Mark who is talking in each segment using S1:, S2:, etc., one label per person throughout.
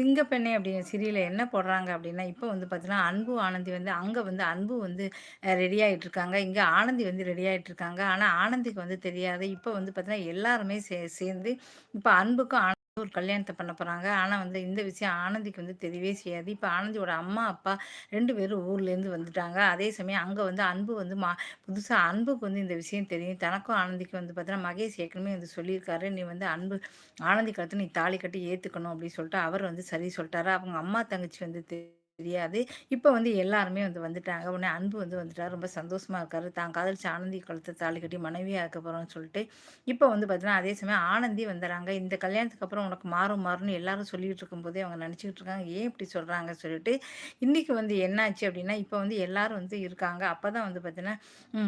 S1: சிங்கப்பெண்ணே அப்படிங்கிற சிறியில் என்ன போடுறாங்க அப்படின்னா, இப்போ வந்து பார்த்தீங்கன்னா, அன்பு, ஆனந்தி வந்து அங்கே வந்து அன்பு வந்து ரெடி ஆகிட்டு இருக்காங்க. இங்கே ஆனந்தி வந்து ரெடி ஆகிட்டு இருக்காங்க. ஆனால் ஆனந்திக்கு வந்து தெரியாது. இப்போ வந்து பார்த்தீங்கன்னா, எல்லாருமே சே சேர்ந்து இப்போ அன்புக்கும் ஆனந்திக்கும் ஒரு கல்யாணத்தை பண்ண போகிறாங்க ஆனால் வந்து இந்த விஷயம் ஆனந்திக்கு வந்து தெரியவே செய்யாது. இப்போ ஆனந்தியோட அம்மா, அப்பா ரெண்டு பேரும் ஊர்லேருந்து வந்துட்டாங்க. அதே சமயம் அங்கே வந்து அன்பு வந்து மா புதுசாக அன்புக்கு வந்து இந்த விஷயம் தெரியும். தனக்கும் ஆனந்திக்கும் வந்து பார்த்தீங்கன்னா, மகேஷ் ஏற்கனவே வந்து சொல்லியிருக்காரு. "நீ வந்து அன்பு ஆனந்தி கழுத்து நீ தாலி கட்டி ஏற்றுக்கணும் அப்படின்னு சொல்லிட்டு அவர் வந்து சரி சொல்லிட்டாரு. அவங்க அம்மா, தங்கச்சி வந்து தெரியாது. இப்போ வந்து எல்லாருமே வந்து வந்துட்டாங்க. உடனே அன்பு வந்து வந்துட்டார் ரொம்ப சந்தோஷமா இருக்காரு. தான் காதலிச்சு ஆனந்தி குளத்தை தாலி கட்டி மனைவியாக இருக்க போறோம்ன்னு சொல்லிட்டு. இப்போ வந்து பார்த்தீங்கன்னா, அதே சமயம் ஆனந்தி வந்துடுறாங்க இந்த கல்யாணத்துக்கு அப்புறம் உனக்கு மாறும் மாறும்னு எல்லாரும் சொல்லிட்டு இருக்கும்போதே அவங்க நினச்சிக்கிட்டு இருக்காங்க. ஏன் இப்படி சொல்றாங்க சொல்லிட்டு. இன்னைக்கு வந்து என்னாச்சு அப்படின்னா, இப்போ வந்து எல்லாரும் வந்து இருக்காங்க. அப்பதான் வந்து பார்த்தீங்கன்னா,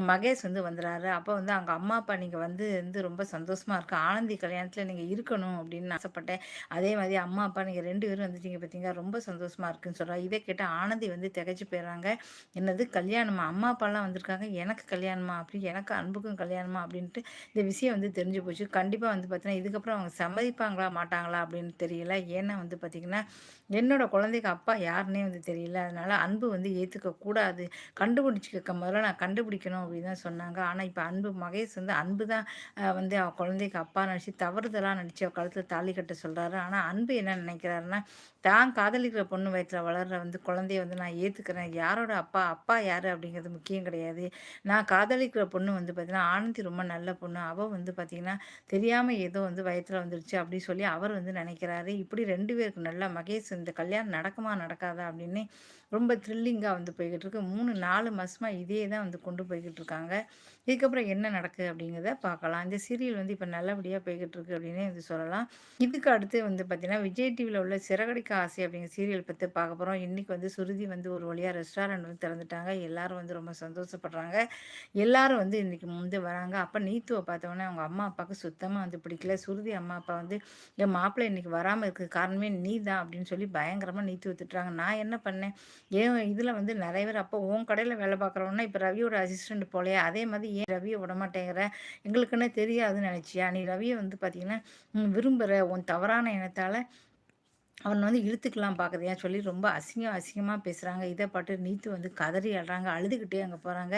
S1: மகேஷ் வந்து வந்துடுறாரு அப்போ வந்து அவங்க அம்மா, அப்பா நீங்க வந்து வந்து ரொம்ப சந்தோஷமா இருக்கு. ஆனந்தி கல்யாணத்துல நீங்க இருக்கணும் அப்படின்னு ஆசைப்பட்டேன். அதே மாதிரி அம்மா, அப்பா நீங்க ரெண்டு பேரும் வந்துட்டீங்க பார்த்தீங்கன்னா ரொம்ப சந்தோஷமா இருக்குன்னு சொல்கிறாங்க இதே கேட்டு ஆனந்தி வந்து திகைச்சு போயிடுறாங்க. என்னது கல்யாணமா? அம்மா, அப்பாலாம் வந்திருக்காங்க. எனக்கு கல்யாணமா? அப்படி எனக்கு அன்புக்கும் கல்யாணமா? அப்படின்ட்டு இந்த விஷயம் வந்து தெரிஞ்சு போச்சு. கண்டிப்பாக வந்து பார்த்தீங்கன்னா, இதுக்கப்புறம் அவங்க சம்மதிப்பாங்களா, மாட்டாங்களா அப்படின்னு தெரியல. ஏன்னா வந்து பார்த்தீங்கன்னா, என்னோட குழந்தைக்கு அப்பா யாருன்னே வந்து தெரியல. அதனால் அன்பு வந்து ஏற்றுக்க கூடாது. கண்டுபிடிச்சிக்க முதல்ல நான் கண்டுபிடிக்கணும் அப்படின்னு தான் சொன்னாங்க. ஆனால் இப்போ அன்பு மகேஷ் வந்து அன்பு தான் வந்து அவன் குழந்தைக்கு அப்பா நினச்சி தவறுதலாக நினச்சி அவள் கழுத்தில் தாலி கட்ட சொல்கிறாரு ஆனால் அன்பு என்ன நினைக்கிறாருன்னா தான் காதலிக்கிற பொண்ணு வயிற்றில் வளர்கிற வந்து குழந்தைய வந்து நான் ஏற்றுக்கிறேன் யாரோட அப்பா, அப்பா யார் அப்படிங்கிறது முக்கியம் கிடையாது. நான் காதலிக்கிற பொண்ணு வந்து பார்த்தீங்கன்னா, ஆனந்தி ரொம்ப நல்ல பொண்ணு. அவள் வந்து பார்த்தீங்கன்னா, தெரியாமல் ஏதோ வந்து வயத்தில் வந்துருச்சு அப்படின்னு சொல்லி அவர் வந்து நினைக்கிறாரு இப்படி ரெண்டு பேருக்கு நல்லா மகேஷ் இந்த கல்யாணம் நடக்குமா? நடக்காதா? அப்படின்னு ரொம்ப த்ரில்லிங்காக வந்து போய்கிட்டு இருக்கு. மூணு நாலு மாதமாக இதே தான் வந்து கொண்டு போய்கிட்டு இருக்காங்க. இதுக்கப்புறம் என்ன நடக்குது அப்படிங்கிறத பார்க்கலாம். இந்த சீரியல் வந்து இப்போ நல்லபடியாக போய்கிட்டு இருக்கு அப்படின்னே வந்து சொல்லலாம். இதுக்கு அடுத்து வந்து பார்த்தீங்கன்னா, விஜய் டிவியில் உள்ள சிறகடிக்க ஆசை அப்படிங்கிற சீரியல் பற்றி பார்க்க போகிறோம் இன்றைக்கி வந்து சுருதி வந்து ஒரு வழியாக ரெஸ்டாரண்ட் வந்து திறந்துட்டாங்க. எல்லாரும் வந்து ரொம்ப சந்தோஷப்படுறாங்க. எல்லாரும் வந்து இன்றைக்கி முந்து வராங்க. அப்போ நீத்துவை பார்த்தோன்னே அவங்க அம்மா, அப்பாவுக்கு சுத்தமாக வந்து பிடிக்கல. சுருதி அம்மா, அப்பா வந்து என் மாப்பிள்ளை இன்றைக்கி வராமல் இருக்க காரணமே நீ தான் அப்படின்னு சொல்லி பயங்கரமாக நீத்து திட்டுறாங்க. நான் என்ன பண்ணேன்? ஏன் இதில் வந்து நிறைய பேர் அப்போ உன் கடையில் வேலை பார்க்குறவன்னா, இப்போ ரவியோட அசிஸ்டன்ட் போலையே அதே மாதிரி ஏன் ரவியை விடமாட்டேங்கிற? எங்களுக்குன்னே தெரியாதுன்னு நினச்சியா நீ ரவியை வந்து பார்த்தீங்கன்னா, விரும்புகிற உன் தவறான எண்ணத்தால் அவனை வந்து இழுத்துக்கலாம் பார்க்குறியா சொல்லி ரொம்ப அசிங்கம் அசிங்கமாக பேசுகிறாங்க இதை பாட்டு நீத்து வந்து கதறி அழுறாங்க. அழுதுகிட்டே அங்கே போகிறாங்க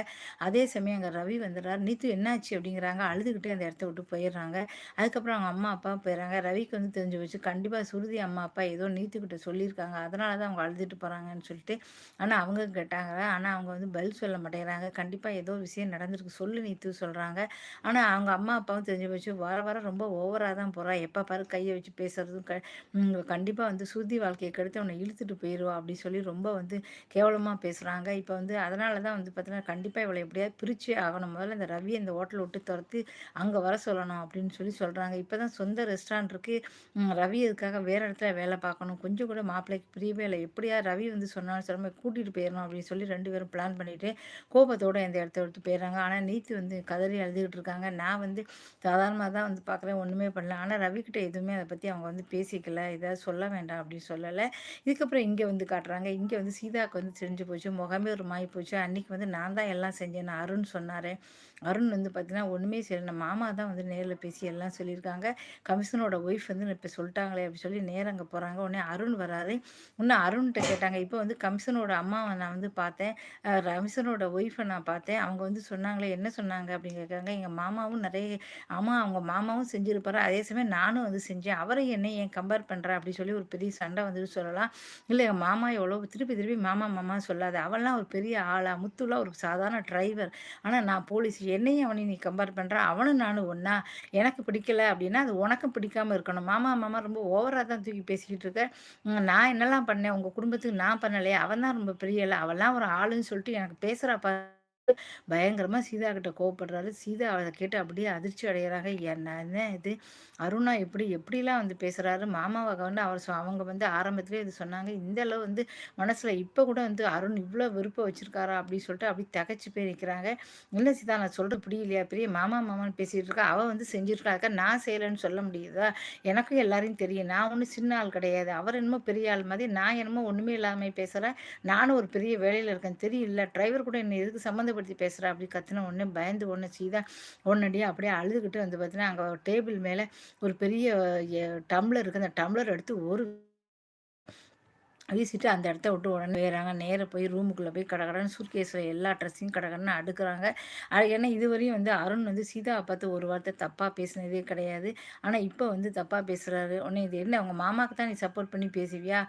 S1: அதே சமயம் அங்கே ரவி வந்துடுறாரு. "நீத்து என்னாச்சு?" அப்படிங்கிறாங்க. அழுதுகிட்டே அந்த இடத்த விட்டு போயிடுறாங்க. அதுக்கப்புறம் அவங்க அம்மா, அப்பா போயிடுறாங்க. ரவிக்கு வந்து தெரிஞ்சு போச்சு. கண்டிப்பாக சுருதி அம்மா, அப்பா ஏதோ நீத்துக்கிட்ட சொல்லியிருக்காங்க. அதனால தான் அவங்க அழுதுட்டு போகிறாங்கன்னு சொல்லிட்டு, ஆனால் அவங்க கேட்டாங்க. ஆனால் அவங்க வந்து பதில் சொல்ல மாட்டேங்கிறாங்க. கண்டிப்பாக ஏதோ விஷயம் நடந்திருக்கு. சொல்லு நீத்து சொல்கிறாங்க ஆனால் அவங்க அம்மா, அப்பாவும் தெரிஞ்சு போச்சு. வர வர ரொம்ப ஓவராக தான் போகிறா எப்போ பாரு கையை வச்சு பேசுறதும் க கண்டிப்பாக வந்து சுருதி வாழ்க்கையை கெடுத்து அவனை இழுத்துட்டு போயிடுவா அப்படின்னு சொல்லி ரொம்ப வந்து கேவலமாக பேசுகிறாங்க இப்போ வந்து அதனால தான் வந்து பார்த்தீங்கன்னா, கண்டிப்பாக இவளை எப்படியாவது பிரிச்சே ஆகணும். முதல்ல இந்த ரவியை இந்த ஹோட்டல விட்டு துரத்து அங்கே வர சொல்லணும் அப்படின்னு சொல்லி சொல்கிறாங்க இப்போ தான் சொந்த ரெஸ்டாரண்ட் இருக்குது ரவி இதுக்காக வேறு இடத்துல வேலை பார்க்கணும். கொஞ்சம் கூட மாப்பிள்ளைக்கு புரியவே இல்லை எப்படியா ரவி வந்து சொன்னாலும் சொல்லாம கூட்டிகிட்டு போயிடணும் அப்படின்னு சொல்லி ரெண்டு பேரும் பிளான் பண்ணிவிட்டு கோபத்தோட இந்த இடத்த எடுத்து போயிடுறாங்க. ஆனால் நீத்து வந்து கதறி அழுதுகிட்டு இருக்காங்க. நான் வந்து சாதாரணமாக தான் வந்து பார்க்குறேன். ஒன்றுமே பண்ணல. ஆனால் ரவிக்கிட்ட எதுவுமே அதை பற்றி அவங்க வந்து பேசிக்கல. ஏதாவது சொல்ல வேண்டாம் அப்படின்னு சொல்லலை இதுக்கப்புறம் இங்கே வந்து காட்டுறாங்க. இங்கே வந்து சீதாவுக்கு வந்து தெரிஞ்சு போச்சு. முகமே ஒரு மாறி போச்சு. அன்னைக்கு வந்து நான் தான் எல்லாம் செஞ்சேன் அருண் சொன்னார் அருண் வந்து பார்த்தீங்கன்னா, ஒன்றுமே சரி நம்ம மாமா தான் வந்து நேரில் பேசி எல்லாம் சொல்லியிருக்காங்க. கமிஷனோட ஒய்ஃப் வந்து இப்போ சொல்லிட்டாங்களே அப்படின்னு சொல்லி நேரங்க போகிறாங்க உடனே அருண் வராரு. இன்னும் அருண்ட்ட கேட்டாங்க. இப்போ வந்து கமிஷனோட அம்மாவை நான் வந்து பார்த்தேன். ரமிஷனோட ஒய்ஃபை நான் பார்த்தேன். அவங்க வந்து சொன்னாங்களே என்ன சொன்னாங்க அப்படின்னு கேட்குறாங்க. எங்கள் மாமாவும் நிறைய ஆமாம் அவங்க மாமாவும் செஞ்சுருப்பாரு அதே சமயம் நானும் வந்து செஞ்சேன். அவரை என்ன ஏன் கம்பேர் பண்ணுறேன் அப்படின்னு சொல்லி ஒரு பெரிய சண்டை வந்துட்டு சொல்லலாம். இல்லை என் மாமா எவ்வளோ திருப்பி திருப்பி மாமா மாமா சொல்லாது அவன்லாம் ஒரு பெரிய ஆளா? முத்துலாம் ஒரு சாதாரண டிரைவர். ஆனால் நான் போலீஸ். என்னையும் அவனையும் நீ கம்பேர் பண்ற. அவனும் நானும் ஒன்றா எனக்கு பிடிக்கல அப்படின்னா, அது உனக்கும் பிடிக்காம இருக்கணும். மாமா மாமா ரொம்ப ஓவராக தான் தூக்கி பேசிக்கிட்டு இருக்க. நான் என்னலாம் பண்ணேன்? உங்கள் குடும்பத்துக்கு நான் பண்ணலையா? அவன் தான் ரொம்ப பெரிய இல்லை அவெல்லாம் ஒரு ஆளுன்னு சொல்லிட்டு எனக்கு பேசுகிறப்ப பயங்கரமாக பயங்கரமா சீதா கிட்ட கோவப்படுறாரு. சீதா அதை கேட்டு அப்படியே அதிர்ச்சி அடைகிறாங்க என்ன என்ன இது? அருணா எப்படி எப்படிலாம் வந்து பேசுறாரு? மாமாவை வந்து அவர் அவங்க வந்து ஆரம்பத்திலே இது சொன்னாங்க. இந்த அளவு வந்து மனசுல இப்ப கூட வந்து அருண் இவ்வளோ விருப்பம் வச்சிருக்காரா? அப்படின்னு சொல்லிட்டு அப்படியே தகச்சு போய் நிக்கிறாங்க. இல்ல சீதா நான் சொல்றது புரியலையா? பெரிய மாமா மாமான்னு பேசிட்டு இருக்கா. அவ வந்து செஞ்சிருக்காக்க நான் செய்யலன்னு சொல்ல முடியுதா? எனக்கும் எல்லாரையும் தெரியும். நான் ஒன்றும் சின்ன ஆள் கிடையாது. அவர் என்னமோ பெரிய ஆள் மாதிரி, நான் என்னமோ ஒண்ணுமே இல்லாம பேசுறேன். நானும் ஒரு பெரிய வேலையில இருக்கேன். தெரியல டிரைவர் கூட என்ன எதுக்கு சம்மந்தப்படுத்தி பேசுகிறா அப்படி கத்துன உடனே பயந்து ஒன்று சீதா உடனடியாக அப்படியே அழுதுகிட்டு வந்து பார்த்தீங்கன்னா, அங்கே டேபிள் மேலே ஒரு பெரிய டம்ளர் இருக்கு. அந்த டம்ளர் எடுத்து ஒரு வீசிட்டு அந்த இடத்த விட்டு உடனே போயிடறாங்க. நேராக போய் ரூமுக்குள்ளே போய் கடகடன்னு சூட்கேஸில் எல்லா ட்ரெஸ்ஸையும் கடகடன்னு அடுக்குறாங்க. ஏன்னா இதுவரையும் வந்து அருண் வந்து சீதாவை பார்த்து ஒரு வார்த்தை தப்பாக பேசினதே கிடையாது. ஆனால் இப்போ வந்து தப்பாக பேசுகிறாரு உடனே இது என்ன அவங்க மாமாவுக்கு தான் நீ சப்போர்ட் பண்ணி பேசுவியா?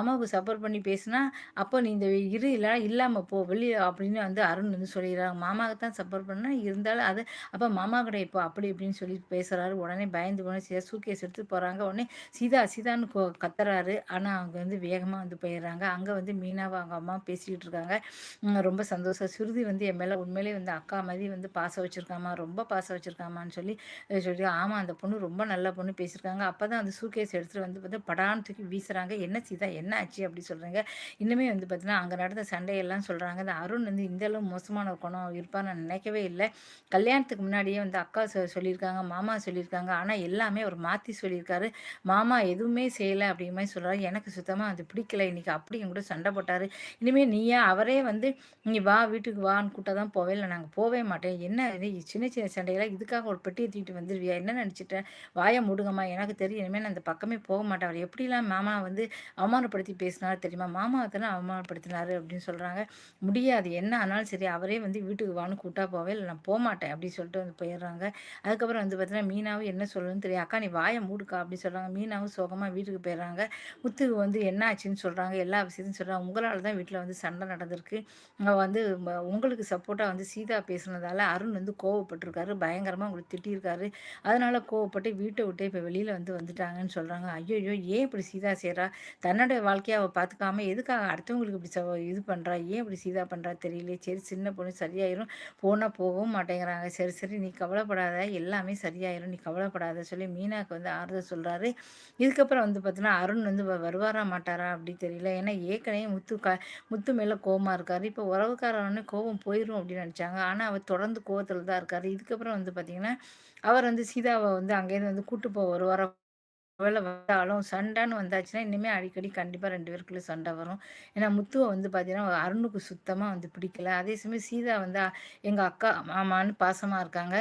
S1: அம்மாவுக்கு சப்போர்ட் பண்ணி பேசுனா அப்போ நீ இந்த இரு இல்லை இல்லாமல் போ வெளியே அப்படின்னு வந்து அருண் வந்து சொல்லிடுறாங்க. மாமாவுக்கு தான் சப்போர்ட் பண்ணால் இருந்தாலும் அது அப்போ மாமா கடை இப்போ அப்படி இப்படின்னு சொல்லி பேசுகிறாரு உடனே பயந்து போன சீதா சூட்கேஸ் எடுத்து போகிறாங்க உடனே சீதா சீதான்னு கத்துறாரு. ஆனால் அவங்க வந்து வேகமாக வந்து போயிடுறாங்க. அங்கே வந்து மீனாவை அவங்க அம்மா பேசிக்கிட்டு இருக்காங்க. ரொம்ப சந்தோஷம். சுருதி வந்து என் மேலே உண்மையிலே வந்து அக்கா மாதிரி வந்து பாசம் வச்சுருக்காமா ரொம்ப பாசம் வச்சுருக்காமான்னு சொல்லி சொல்லி ஆமாம் அந்த பொண்ணு ரொம்ப நல்ல பொண்ணு பேசியிருக்காங்க. அப்போ தான் அந்த சூக்கேஸ் எடுத்துகிட்டு வந்து பார்த்தா படான்னு தூக்கி வீசுகிறாங்க என்ன சீதா என்ன ஆச்சு? அப்படி சொல்கிறாங்க இன்னுமே வந்து பார்த்தீங்கன்னா அங்கே நடந்த சண்டையெல்லாம் சொல்கிறாங்க இந்த அருண் வந்து இந்த அளவு மோசமான ஒரு குணம் இருப்பான்னு நான் நினைக்கவே இல்லை. கல்யாணத்துக்கு முன்னாடியே வந்து அக்கா சொல்லியிருக்காங்க மாமா சொல்லியிருக்காங்க. ஆனால் எல்லாமே அவர் மாற்றி சொல்லியிருக்காரு. மாமா எதுவுமே செய்யலை அப்படிங்கிற மாதிரி சொல்கிறாரு எனக்கு சுத்தமாக அது பிடிக்க பிடிக்கல. இன்னைக்கு அப்படி என் கூட சண்டை போட்டார். இனிமேல் நீயா அவரே வந்து நீ வா வீட்டுக்கு வான்னு கூட்டா தான் போவே இல்லை நாங்கள் போவே மாட்டேன். என்ன சின்ன சின்ன சண்டைகளாக இதுக்காக ஒரு பெட்டியை தூக்கிட்டு வந்துருவியா? என்ன நினச்சிட்டேன் வாயை மூடுங்கம்மா. எனக்கு தெரியும். இனிமேல் நான் அந்த பக்கமே போக மாட்டேன். அவர் எப்படிலாம் மாமா வந்து அவமானப்படுத்தி பேசினார் தெரியுமா? மாமா தானே அவமானப்படுத்தினார் அப்படின்னு சொல்கிறாங்க முடியாது. என்ன ஆனாலும் சரி அவரே வந்து வீட்டுக்கு வான்னு கூட்டா போவே. இல்லை நான் போக மாட்டேன் அப்படின்னு சொல்லிட்டு வந்து போயிடுறாங்க. அதுக்கப்புறம் வந்து பார்த்தீங்கன்னா மீனாவும் என்ன சொல்லணும்னு தெரியும் அக்கா நீ வாயை மூடுக்கா. அப்படின்னு சொல்கிறாங்க மீனாவும் சோகமாக வீட்டுக்கு போயிடுறாங்க. முத்துக்கு வந்து என்ன ஆச்சுன்னு சொல்கிறாங்க எல்லா விஷயத்தையும் சொல்கிறாங்க உங்களால் தான் வீட்டில் வந்து சண்டை நடந்திருக்கு. வந்து உங்களுக்கு சப்போர்ட்டாக வந்து சீதா பேசுனதால அருண் வந்து கோவப்பட்டிருக்காரு பயங்கரமாக உங்களுக்கு திட்டியிருக்காரு. அதனால் கோவப்பட்டு வீட்டை விட்டு இப்போ வெளியில் வந்து வந்துட்டாங்கன்னு சொல்கிறாங்க ஐயோ ஏன் இப்படி சீதா செய்கிறா தன்னுடைய வாழ்க்கையை அவள் பார்த்துக்காம எதுக்காக அடுத்தவங்களுக்கு இப்படி இது பண்ணுறா ஏன் இப்படி சீதா பண்ணுறா தெரியல சரி சின்ன பொண்ணு சரியாயிரும். போனால் போகவும் மாட்டேங்கிறாங்க. சரி சரி நீ கவலைப்படாத. எல்லாமே சரியாயிரும். நீ கவலைப்படாத சொல்லி மீனாக்கு வந்து ஆறுதல் சொல்கிறாரு இதுக்கப்புறம் வந்து பார்த்தீங்கன்னா அருண் வந்து வருவாரா மாட்டாரா அப்படி எப்படி தெரியல. ஏன்னா ஏற்கனவே முத்து க முத்து மேலே கோபமாக இருக்கார். இப்போ உறவுக்காரன்னு கோபம் போயிடும் அப்படின்னு நினச்சாங்க. ஆனால் அவர் தொடர்ந்து கோபத்தில் தான் இருக்கார். இதுக்கப்புறம் வந்து பார்த்திங்கன்னா அவர் வந்து சீதாவை வந்து அங்கேருந்து வந்து கூட்டு போக ஒரு வர வேலை வந்தாலும் சண்டைன்னு வந்தாச்சுன்னா இனிமேல் அடிக்கடி கண்டிப்பாக ரெண்டு பேருக்குள்ளே சண்டை வரும். ஏன்னா முத்துவை வந்து பார்த்தீங்கன்னா அருணுக்கு சுத்தமாக வந்து பிடிக்கல. அதே சமயம் சீதா வந்து எங்கள் அக்கா மாமான்னு பாசமாக இருக்காங்க.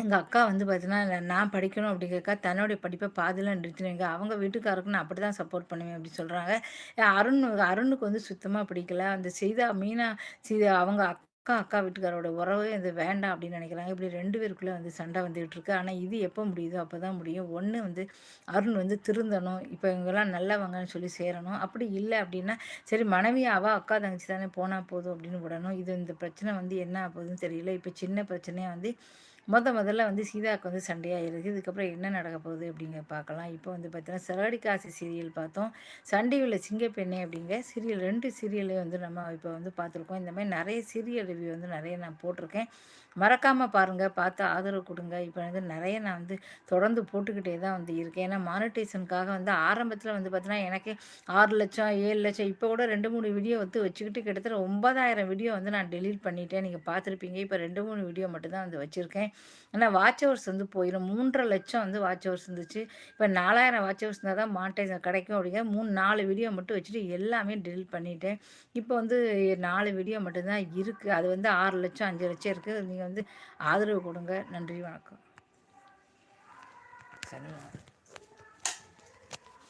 S1: எங்கள் அக்கா வந்து பார்த்தீங்கன்னா நான் படிக்கணும் அப்படிங்கிறக்கா தன்னுடைய படிப்பை பாதியில் நிறுத்தினீங்க அவங்க வீட்டுக்காருக்கு நான் அப்படி தான் சப்போர்ட் பண்ணுவேன் அப்படின்னு சொல்கிறாங்க அருண் அருணுக்கு வந்து சுத்தமாக பிடிக்கல. அந்த சீதா மீனா சீதா அவங்க அக்கா அக்கா வீட்டுக்காரோட உறவு இது வேண்டாம் அப்படின்னு நினைக்கிறாங்க. இப்படி ரெண்டு பேருக்குள்ளே வந்து சண்டை வந்துகிட்டு இருக்கு. ஆனால் இது எப்போ முடியுதோ அப்போ தான் முடியும். ஒன்று வந்து அருண் வந்து திருந்தணும். இப்போ இவங்கெல்லாம் நல்லவங்கன்னு சொல்லி சேரணும். அப்படி இல்லை அப்படின்னா சரி மனைவி அவள் அக்கா தங்கச்சி தானே போனால் போதும் அப்படின்னு விடணும். இது இந்த பிரச்சனை வந்து என்ன ஆகுதுன்னு தெரியல. இப்போ சின்ன பிரச்சனையாக வந்து முத முதல்ல வந்து சீதாவுக்கு வந்து சண்டையாக இருக்குது இதுக்கப்புறம் என்ன நடக்க போகுது அப்படிங்க பார்க்கலாம். இப்போ வந்து பார்த்தீங்கன்னா சிறகடி காசி சீரியல் பார்த்தோம். சண்டையுள்ள சிங்கப்பெண்ணே அப்படிங்க. சீரியல் ரெண்டு சீரியலையும் வந்து நம்ம இப்போ வந்து பார்த்துருக்கோம். இந்த மாதிரி நிறைய சீரியல் ரிவ்யூ வந்து நிறைய நான் போட்டிருக்கேன். மறக்காமல் பாருங்கள் பார்த்து ஆதரவு கொடுங்க. இப்போ வந்து நிறைய நான் வந்து தொடர்ந்து போட்டுக்கிட்டே தான் வந்து இருக்கேன். ஏன்னா மானிட்டேஷனுக்காக வந்து ஆரம்பத்தில் வந்து பார்த்தீங்கன்னா எனக்கு ஆறு லட்சம் ஏழு லட்சம் இப்போ கூட ரெண்டு மூணு வீடியோ வந்து வச்சுக்கிட்டு கிட்டத்தட்ட ஒன்பதாயிரம் வீடியோ வந்து நான் டெலீட் பண்ணிட்டேன். நீங்கள் பார்த்துருப்பீங்க இப்போ ரெண்டு மூணு வீடியோ மட்டும்தான் வந்து வச்சுருக்கேன். ஆனால் வாட்ச் ஹவர்ஸ் வந்து போயிடும் மூன்றரை லட்சம் வந்து வாட்ச் ஹவர்ஸ் இருந்துச்சு. இப்போ நாலாயிரம் வாட்ச் ஹவர்ஸ் இருந்தால் தான் மானிட்டேஷன் கிடைக்கும் அப்படிங்கிற மூணு நாலு வீடியோ மட்டும் வச்சுட்டு எல்லாமே டெலிட் பண்ணிட்டேன். இப்போ வந்து நாலு வீடியோ மட்டும்தான் இருக்குது அது வந்து ஆறு லட்சம் அஞ்சு லட்சம் இருக்குது நீங்கள் வந்து ஆதரவு கொடுங்க. நன்றி வணக்கம். சரி